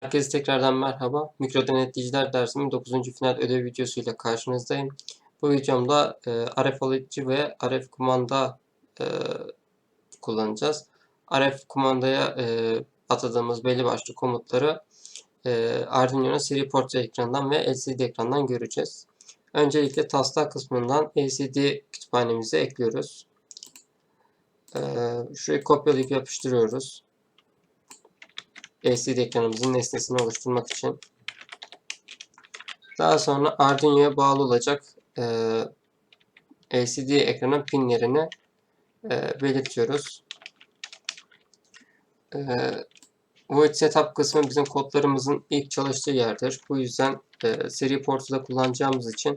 Herkese tekrardan merhaba. Mikro denetleyiciler dersimin 9. final ödev videosuyla karşınızdayım. Bu videomda e, RF alıcı ve RF kumanda e, kullanacağız. RF kumandaya e, atadığımız belli başlı komutları e, Arduino'nun seri portre ekranından ve LCD ekrandan göreceğiz. Öncelikle taslak kısmından LCD kütüphanemize ekliyoruz. E, şurayı kopyalayıp yapıştırıyoruz. LCD ekranımızın nesnesini oluşturmak için. Daha sonra Arduino'ya bağlı olacak e, LCD ekranın pinlerini e, belirtiyoruz. E, Void Setup kısmı bizim kodlarımızın ilk çalıştığı yerdir. Bu yüzden e, seri portuda kullanacağımız için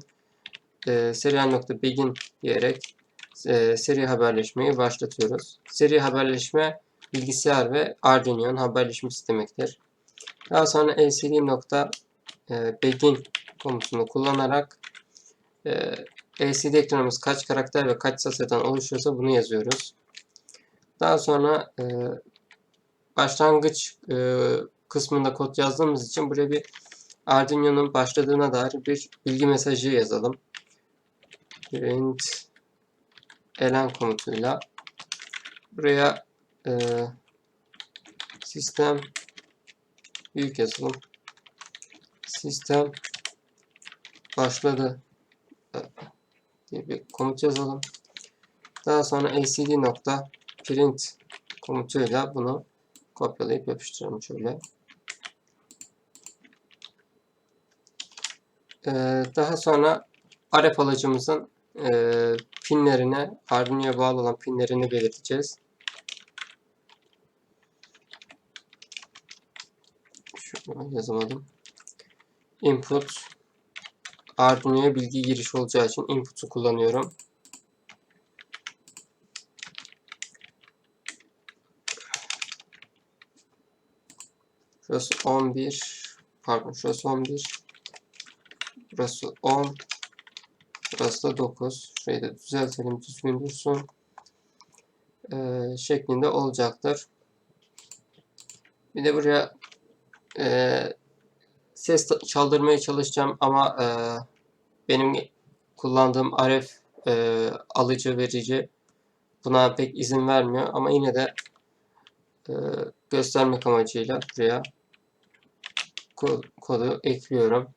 e, serial.begin diyerek e, seri haberleşmeyi başlatıyoruz. Seri haberleşme bilgisayar ve Arduino'nun haberleşmesi demektir. Daha sonra lcd.begin komutunu kullanarak e, LCD ekranımız kaç karakter ve kaç satırdan oluşuyorsa bunu yazıyoruz. Daha sonra e, başlangıç e, kısmında kod yazdığımız için buraya bir Arduino'nun başladığına dair bir bilgi mesajı yazalım. Print elen komutuyla buraya e, sistem büyük yazılım sistem başladı e, diye bir komut yazalım. Daha sonra lcd nokta print komutuyla bunu kopyalayıp yapıştıralım şöyle. Ee, daha sonra RF alıcımızın e, pinlerine, Arduino'ya bağlı olan pinlerini belirteceğiz. Yazamadım. Input Arduino'ya bilgi giriş olacağı için input'u kullanıyorum. Şurası 11 pardon şurası 11 burası 10 burası da 9 şurayı da düzeltelim düzgün dursun ee, şeklinde olacaktır. Bir de buraya e, ses çaldırmaya çalışacağım ama e, benim kullandığım RF e, alıcı verici buna pek izin vermiyor ama yine de e, göstermek amacıyla buraya kod, kodu ekliyorum.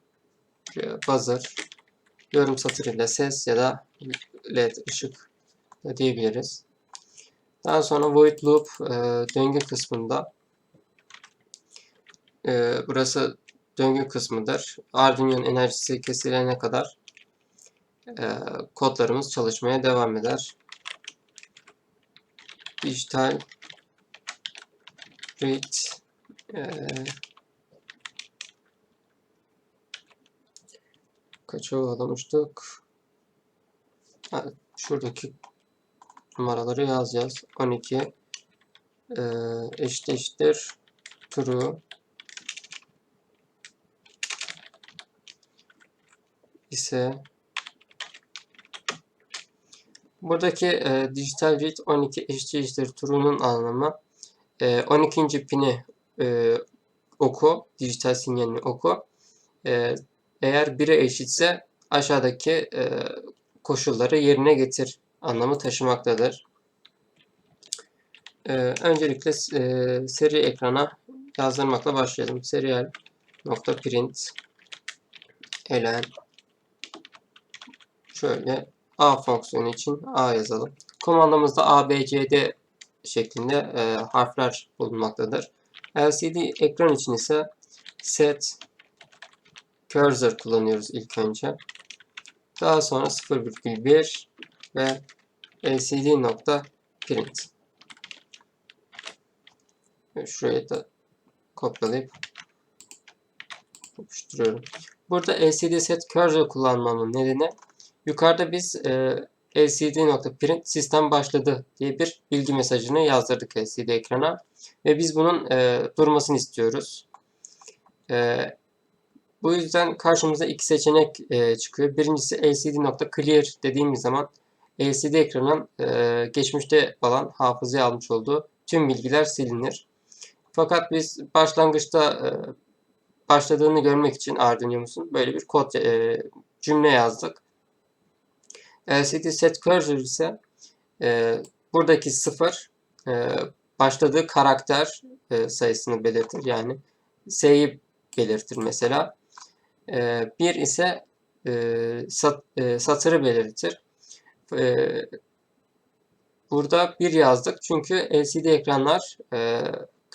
Buraya buzzer yorum satırıyla ses ya da led ışık diyebiliriz. Daha sonra void loop e, döngü kısmında e, burası döngü kısmıdır. Arduino'nun enerjisi kesilene kadar e, kodlarımız çalışmaya devam eder. Dijital read e, kaça bağlamıştık? Şuradaki numaraları yazacağız. 12 e, eşit eşittir true ise buradaki e, dijital read 12 eşittir true'nun anlamı e, 12. pini e, oku, dijital sinyalini oku. E, eğer 1'e eşitse aşağıdaki e, koşulları yerine getir anlamı taşımaktadır. E, öncelikle e, seri ekrana yazdırmakla başlayalım. Serial nokta print elen şöyle A fonksiyonu için A yazalım. Komandamızda A, B, C, D şeklinde e, harfler bulunmaktadır. LCD ekran için ise set cursor kullanıyoruz ilk önce. Daha sonra 0,1 ve LCD nokta print. Şuraya da kopyalayıp yapıştırıyorum. Burada LCD set cursor kullanmamın nedeni yukarıda biz e, lcd.print sistem başladı diye bir bilgi mesajını yazdırdık LCD ekrana ve biz bunun e, durmasını istiyoruz. E, bu yüzden karşımıza iki seçenek e, çıkıyor. Birincisi lcd.clear dediğimiz zaman LCD ekranın e, geçmişte olan hafızaya almış olduğu tüm bilgiler silinir. Fakat biz başlangıçta e, başladığını görmek için Arduino'muzun böyle bir kod e, cümle yazdık. LCD set cursor ise e, buradaki sıfır e, başladığı karakter e, sayısını belirtir. Yani S'yi belirtir mesela. E, bir ise e, sat, e, satırı belirtir. E, burada bir yazdık çünkü LCD ekranlar e,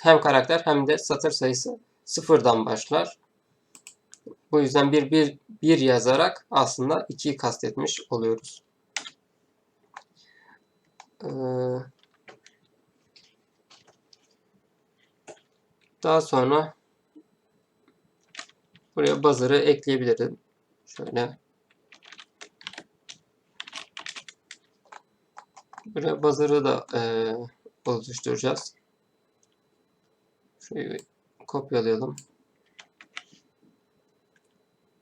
hem karakter hem de satır sayısı sıfırdan başlar. Bu yüzden bir, bir, bir yazarak aslında 2'yi kastetmiş oluyoruz. Ee, daha sonra buraya buzzer'ı ekleyebilirim. Şöyle. Buraya buzzer'ı da e, oluşturacağız. Şöyle kopyalayalım.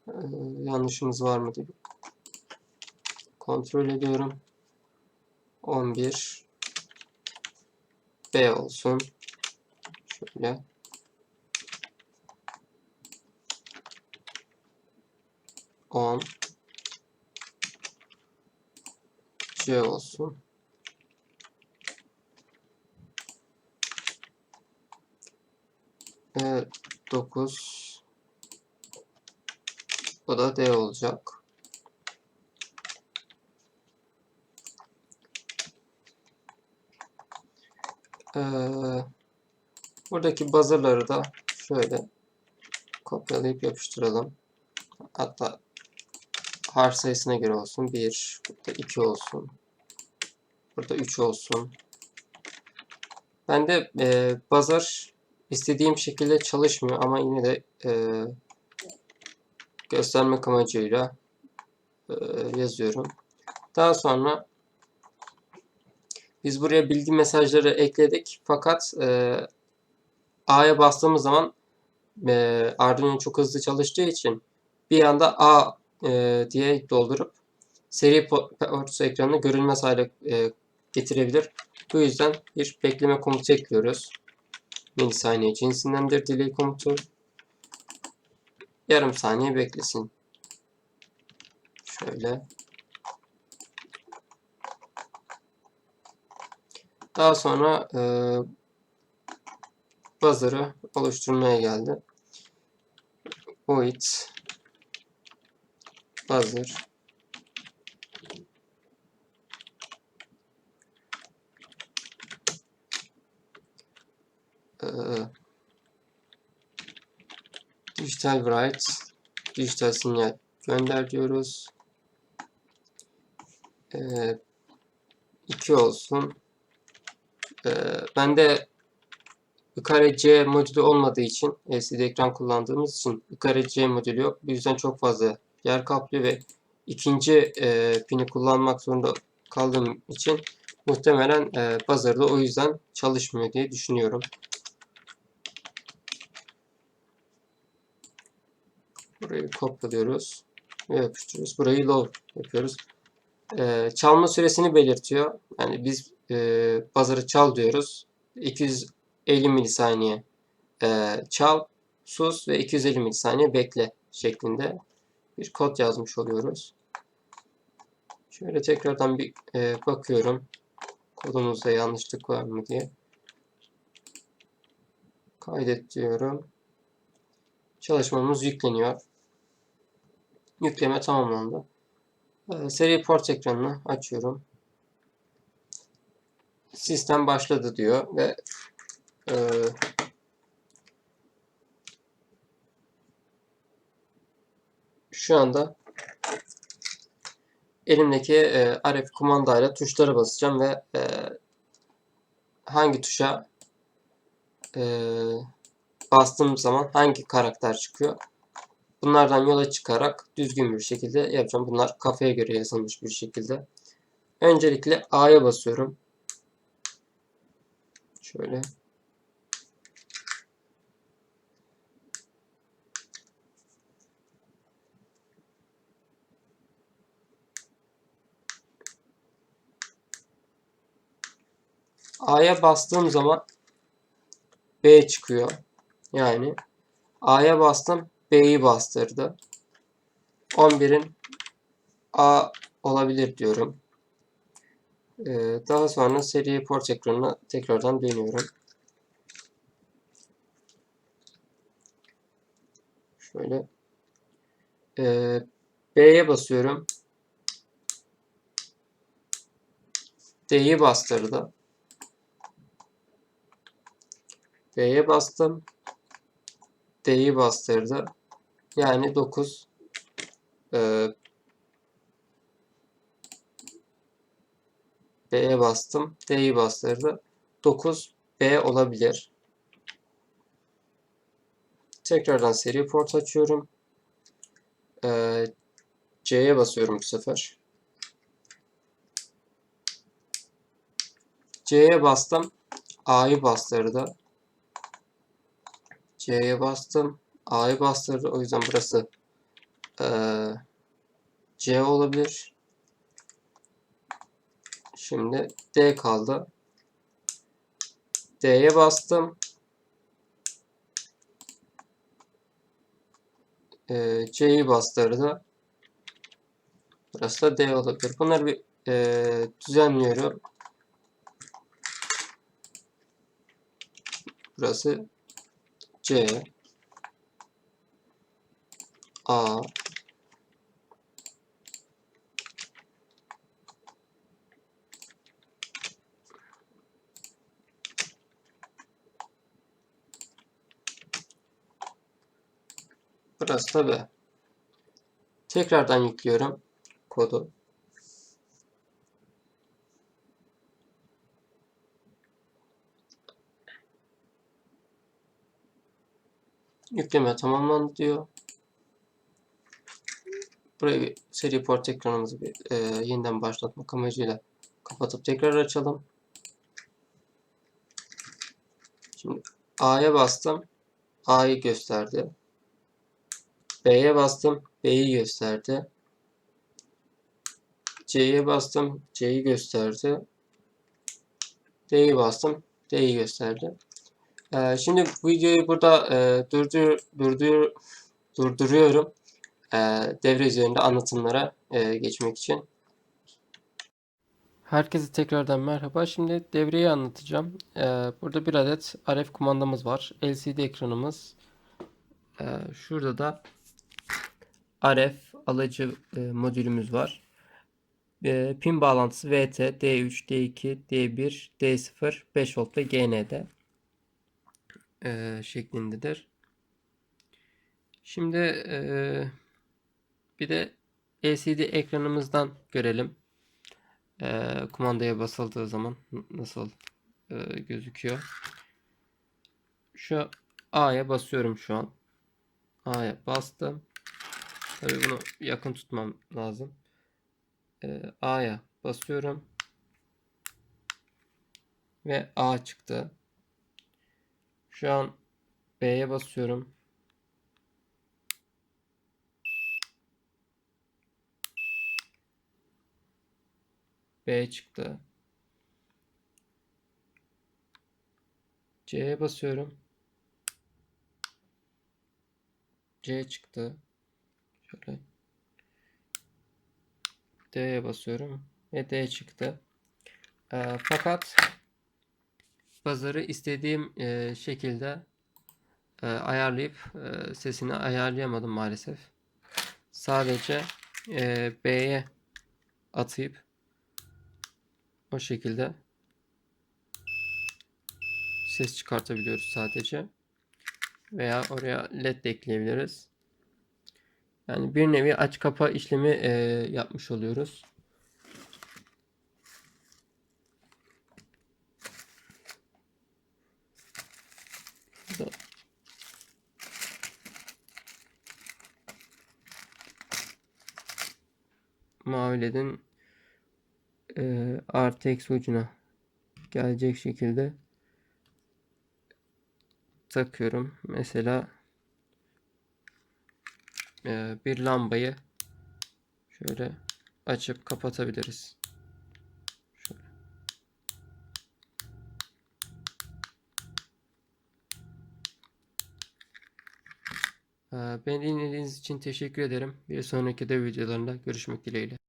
Ee, yanlışımız var mı diye kontrol ediyorum. 11 B olsun. Şöyle. On C olsun. Evet, 9 bu da D olacak. Ee, buradaki buzzer'ları da şöyle kopyalayıp yapıştıralım. Hatta harf sayısına göre olsun. 1, burada 2 olsun. Burada 3 olsun. Ben de e, buzzer istediğim şekilde çalışmıyor ama yine de e, göstermek amacıyla e, yazıyorum. Daha sonra biz buraya bilgi mesajları ekledik. Fakat e, A'ya bastığımız zaman e, Arduino çok hızlı çalıştığı için bir anda A diye doldurup seri port ekranını görünmez hale getirebilir. Bu yüzden bir bekleme komutu ekliyoruz. Milisaniye cinsindendir delay komutu. Yarım saniye beklesin. Şöyle. Daha sonra e, buzzer'ı oluşturmaya geldi. Void buzzer e, dijital write dijital sinyal gönder diyoruz. E, 2 olsun. Ee, ben de yukarı C modülü olmadığı için LCD ekran kullandığımız için yukarı C modülü yok. Bu yüzden çok fazla yer kaplıyor ve ikinci e, pini kullanmak zorunda kaldığım için muhtemelen e, buzzer'da o yüzden çalışmıyor diye düşünüyorum. Burayı kopyalıyoruz yapıştırıyoruz. Burayı low yapıyoruz. E, çalma süresini belirtiyor. Yani biz e, buzzer'ı çal diyoruz. 250 milisaniye e, çal, sus ve 250 milisaniye bekle şeklinde bir kod yazmış oluyoruz. Şöyle tekrardan bir e, bakıyorum. Kodumuzda yanlışlık var mı diye. Kaydet diyorum. Çalışmamız yükleniyor. Yükleme tamamlandı. E, seri port ekranını açıyorum sistem başladı diyor ve e, şu anda elimdeki e, RF kumandayla tuşlara basacağım ve e, hangi tuşa e, bastığım zaman hangi karakter çıkıyor. Bunlardan yola çıkarak düzgün bir şekilde yapacağım. Bunlar kafaya göre yazılmış bir şekilde. Öncelikle A'ya basıyorum. Şöyle. A'ya bastığım zaman B çıkıyor. Yani A'ya bastım. B'yi bastırdı. 11'in A olabilir diyorum. Ee, daha sonra seri port ekranına tekrardan dönüyorum. Şöyle ee, B'ye basıyorum. D'yi bastırdı. B'ye bastım. D'yi bastırdı. Yani 9 ee, B'ye bastım. D'yi bastırdı. 9 B olabilir. Tekrardan seri port açıyorum. Ee, C'ye basıyorum bu sefer. C'ye bastım. A'yı bastırdı. C'ye bastım. A'yı bastırdı. O yüzden burası ee, C olabilir. Şimdi D kaldı. D'ye bastım. Ee, C'yi bastırdı. Burası da D olabilir. Bunları bir e, düzenliyorum. Burası C A Burası da B. Tekrardan yüklüyorum kodu. Yükleme tamamlandı diyor. Burayı bir seri port ekranımızı bir, e, yeniden başlatmak amacıyla kapatıp tekrar açalım. Şimdi A'ya bastım. A'yı gösterdi. B'ye bastım. B'yi gösterdi. C'ye bastım. C'yi gösterdi. D'yi bastım. D'yi gösterdi. Ee, şimdi videoyu burada e, durdur, durdur, durduruyorum. E, devre üzerinde anlatımlara e, geçmek için. Herkese tekrardan merhaba. Şimdi devreyi anlatacağım. E, burada bir adet RF kumandamız var. LCD ekranımız. E, şurada da RF alıcı e, modülümüz var. E, pin bağlantısı VT, D3, D2, D1, D0, 5 volt ve GND e, şeklindedir. Şimdi e, bir de LCD ekranımızdan görelim. E, kumandaya basıldığı zaman nasıl e, gözüküyor. Şu A'ya basıyorum şu an. A'ya bastım. Tabii bunu yakın tutmam lazım. E, A'ya basıyorum. Ve A çıktı. Şu an B'ye basıyorum. B çıktı. C'ye basıyorum. C çıktı. Şöyle. D'ye basıyorum. Ve D çıktı. E, fakat buzzer'ı istediğim e, şekilde e, ayarlayıp e, sesini ayarlayamadım maalesef. Sadece e, B'ye atayıp o şekilde ses çıkartabiliyoruz sadece. Veya oraya led de ekleyebiliriz. Yani bir nevi aç kapa işlemi e, yapmış oluyoruz. Burada mavi ledin e, artı eksi ucuna gelecek şekilde takıyorum. Mesela e, bir lambayı şöyle açıp kapatabiliriz. Beni dinlediğiniz için teşekkür ederim. Bir sonraki ödev videolarında görüşmek dileğiyle.